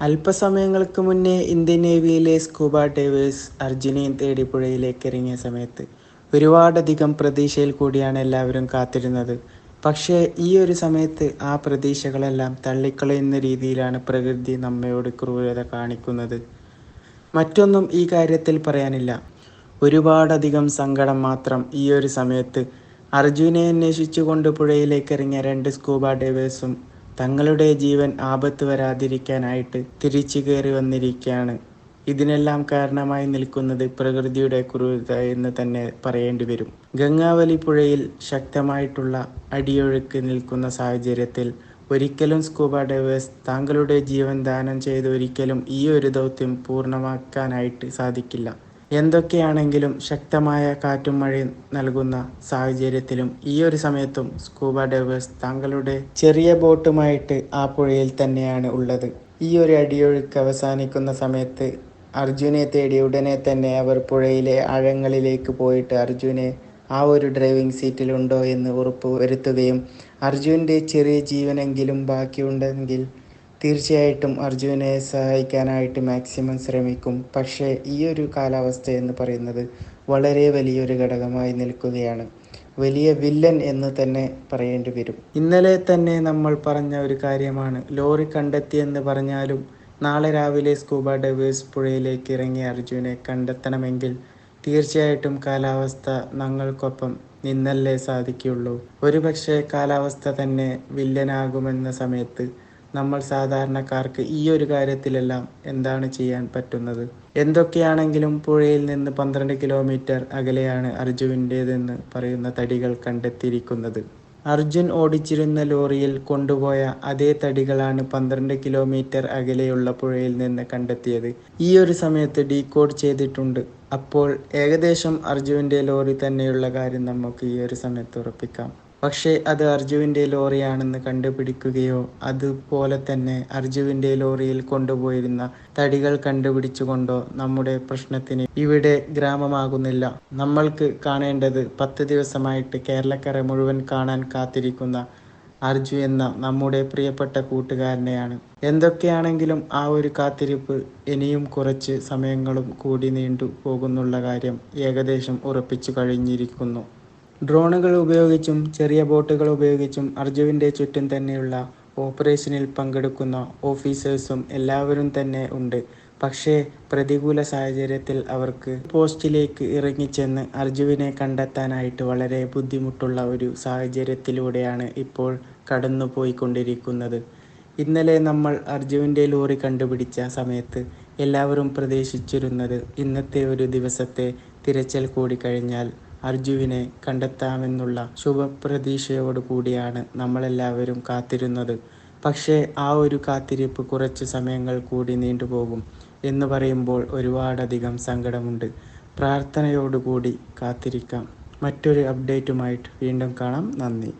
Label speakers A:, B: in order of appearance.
A: അല്പസമയങ്ങൾക്ക് മുന്നേ ഇന്ത്യൻ നേവിയിലെ scuba divers അർജുനയും തേടി പുഴയിലേക്ക് ഇറങ്ങിയ സമയത്ത് ഒരുപാടധികം പ്രതീക്ഷയിൽ കൂടിയാണ് എല്ലാവരും കാത്തിരുന്നത്. പക്ഷേ ഈ ഒരു സമയത്ത് ആ പ്രതീക്ഷകളെല്ലാം തള്ളിക്കളയുന്ന രീതിയിലാണ് പ്രകൃതി നമ്മയോട് ക്രൂരത കാണിക്കുന്നത്. മറ്റൊന്നും ഈ കാര്യത്തിൽ പറയാനില്ല. ഒരുപാടധികം സങ്കടം മാത്രം ഈ ഒരു സമയത്ത് അർജുനെ അന്വേഷിച്ചുകൊണ്ട് പുഴയിലേക്ക് ഇറങ്ങിയ രണ്ട് സ്കൂബ ഡൈവേഴ്സും തങ്ങളുടെ ജീവൻ ആപത്ത് വരാതിരിക്കാനായിട്ട് തിരിച്ചു കയറി വന്നിരിക്കുകയാണ്. ഇതിനെല്ലാം കാരണമായി നിൽക്കുന്നത് പ്രകൃതിയുടെ ക്രൂരത എന്ന് തന്നെ പറയേണ്ടി വരും. ഗംഗാവലി പുഴയിൽ ശക്തമായിട്ടുള്ള അടിയൊഴുക്ക് നിൽക്കുന്ന സാഹചര്യത്തിൽ ഒരിക്കലും സ്കൂബ ഡൈവേഴ്സ് താങ്കളുടെ ജീവൻ ദാനം ചെയ്ത് ഒരിക്കലും ഈ ഒരു ദൗത്യം പൂർണമാക്കാനായിട്ട് സാധിക്കില്ല. എന്തൊക്കെയാണെങ്കിലും ശക്തമായ കാറ്റും മഴയും നൽകുന്ന സാഹചര്യത്തിലും ഈ ഒരു സമയത്തും സ്കൂബ ഡൈവേഴ്സ് താങ്കളുടെ ചെറിയ ബോട്ടുമായിട്ട് ആ പുഴയിൽ തന്നെയാണ് ഉള്ളത്. ഈ ഒരു അടിയൊഴുക്ക് അവസാനിക്കുന്ന സമയത്ത് അർജുനെ തേടി ഉടനെ തന്നെ അവർ പുഴയിലെ ആഴങ്ങളിലേക്ക് പോയിട്ട് അർജുനെ ആ ഒരു ഡ്രൈവിംഗ് സീറ്റിലുണ്ടോ എന്ന് ഉറപ്പ് വരുത്തുകയും അർജുന്റെ ചെറിയ ജീവനെങ്കിലും ബാക്കിയുണ്ടെങ്കിൽ തീർച്ചയായിട്ടും അർജുനെ സഹായിക്കാനായിട്ട് മാക്സിമം ശ്രമിക്കും. പക്ഷേ ഈ ഒരു കാലാവസ്ഥ എന്ന് പറയുന്നത് വളരെ വലിയൊരു ഘടകമായി നിൽക്കുകയാണ്. വലിയ വില്ലൻ എന്ന് തന്നെ പറയേണ്ടി വരും. ഇന്നലെ തന്നെ നമ്മൾ പറഞ്ഞ ഒരു കാര്യമാണ്. ലോറി കണ്ടെത്തിയെന്ന് പറഞ്ഞാലും നാളെ രാവിലെ സ്കൂബ ഡൈവേഴ്സ് പുഴയിലേക്ക് ഇറങ്ങിയ അർജുനെ കണ്ടെത്തണമെങ്കിൽ തീർച്ചയായിട്ടും കാലാവസ്ഥ ഞങ്ങൾക്കൊപ്പം നിന്നല്ലേ സാധിക്കുള്ളൂ ഒരുപക്ഷെ കാലാവസ്ഥ തന്നെ വില്ലനാകുമെന്ന സമയത്ത് നമ്മൾ സാധാരണക്കാർക്ക് ഈ ഒരു കാര്യത്തിലെല്ലാം എന്താണ് ചെയ്യാൻ പറ്റുന്നത്? എന്തൊക്കെയാണെങ്കിലും പുഴയിൽ നിന്ന് പന്ത്രണ്ട് കിലോമീറ്റർ അകലെയാണ് അർജുവിന്റേതെന്ന് പറയുന്ന തടികൾ കണ്ടെത്തിയിരിക്കുന്നത്. അർജുൻ ഓടിച്ചിരുന്ന ലോറിയിൽ കൊണ്ടുപോയ അതേ തടികളാണ് പന്ത്രണ്ട് കിലോമീറ്റർ അകലെയുള്ള പുഴയിൽ നിന്ന് കണ്ടെത്തിയത്. ഈ ഒരു സമയത്ത് ഡീകോഡ് ചെയ്തിട്ടുണ്ട്. അപ്പോൾ ഏകദേശം അർജുവിന്റെ ലോറി തന്നെയുള്ള കാര്യം നമുക്ക് ഈ ഒരു സമയത്ത് ഉറപ്പിക്കാം. പക്ഷേ അത് അർജുവിന്റെ ലോറിയാണെന്ന് കണ്ടുപിടിക്കുകയോ അതുപോലെ തന്നെ അർജുവിന്റെ ലോറിയിൽ കൊണ്ടുപോയിരുന്ന തടികൾ കണ്ടുപിടിച്ചുകൊണ്ടോ നമ്മുടെ പ്രശ്നത്തിന് ഇവിടെ ഗ്രാമമാകുന്നില്ല. നമ്മൾക്ക് കാണേണ്ടത് പത്ത് ദിവസമായിട്ട് കേരളക്കര മുഴുവൻ കാണാൻ കാത്തിരിക്കുന്ന അർജു എന്ന നമ്മുടെ പ്രിയപ്പെട്ട കൂട്ടുകാരനെയാണ്. എന്തൊക്കെയാണെങ്കിലും ആ ഒരു കാത്തിരിപ്പ് ഇനിയും കുറച്ച് സമയങ്ങളും കൂടി നീണ്ടു പോകുന്നുള്ള കാര്യം ഏകദേശം ഉറപ്പിച്ചു കഴിഞ്ഞിരിക്കുന്നു. ഡ്രോണുകൾ ഉപയോഗിച്ചും ചെറിയ ബോട്ടുകൾ ഉപയോഗിച്ചും അർജുവിന്റെ ചുറ്റും തന്നെയുള്ള ഓപ്പറേഷനിൽ പങ്കെടുക്കുന്ന ഓഫീസേഴ്സും എല്ലാവരും തന്നെ ഉണ്ട്. പക്ഷേ പ്രതികൂല സാഹചര്യത്തിൽ അവർക്ക് പോസ്റ്റിലേക്ക് ഇറങ്ങിച്ചെന്ന് അർജുവിനെ കണ്ടെത്താനായിട്ട് വളരെ ബുദ്ധിമുട്ടുള്ള ഒരു സാഹചര്യത്തിലൂടെയാണ് ഇപ്പോൾ കടന്നുപോയിക്കൊണ്ടിരിക്കുന്നത്. ഇന്നലെ നമ്മൾ അർജുവിന്റെ ലോറി കണ്ടുപിടിച്ച സമയത്ത് എല്ലാവരും പ്രതീക്ഷിച്ചിരുന്നത് ഇന്നത്തെ ഒരു ദിവസത്തെ തിരച്ചിൽ കൂടി കഴിഞ്ഞാൽ അർജുവിനെ കണ്ടെത്താമെന്നുള്ള ശുഭപ്രതീക്ഷയോടു കൂടിയാണ് നമ്മളെല്ലാവരും കാത്തിരുന്നത്. പക്ഷേ ആ ഒരു കാത്തിരിപ്പ് കുറച്ച് സമയങ്ങൾ കൂടി നീണ്ടുപോകും എന്ന് പറയുമ്പോൾ ഒരുപാടധികം സങ്കടമുണ്ട്. പ്രാർത്ഥനയോടുകൂടി കാത്തിരിക്കാം. മറ്റൊരു അപ്ഡേറ്റുമായിട്ട് വീണ്ടും കാണാം. നന്ദി.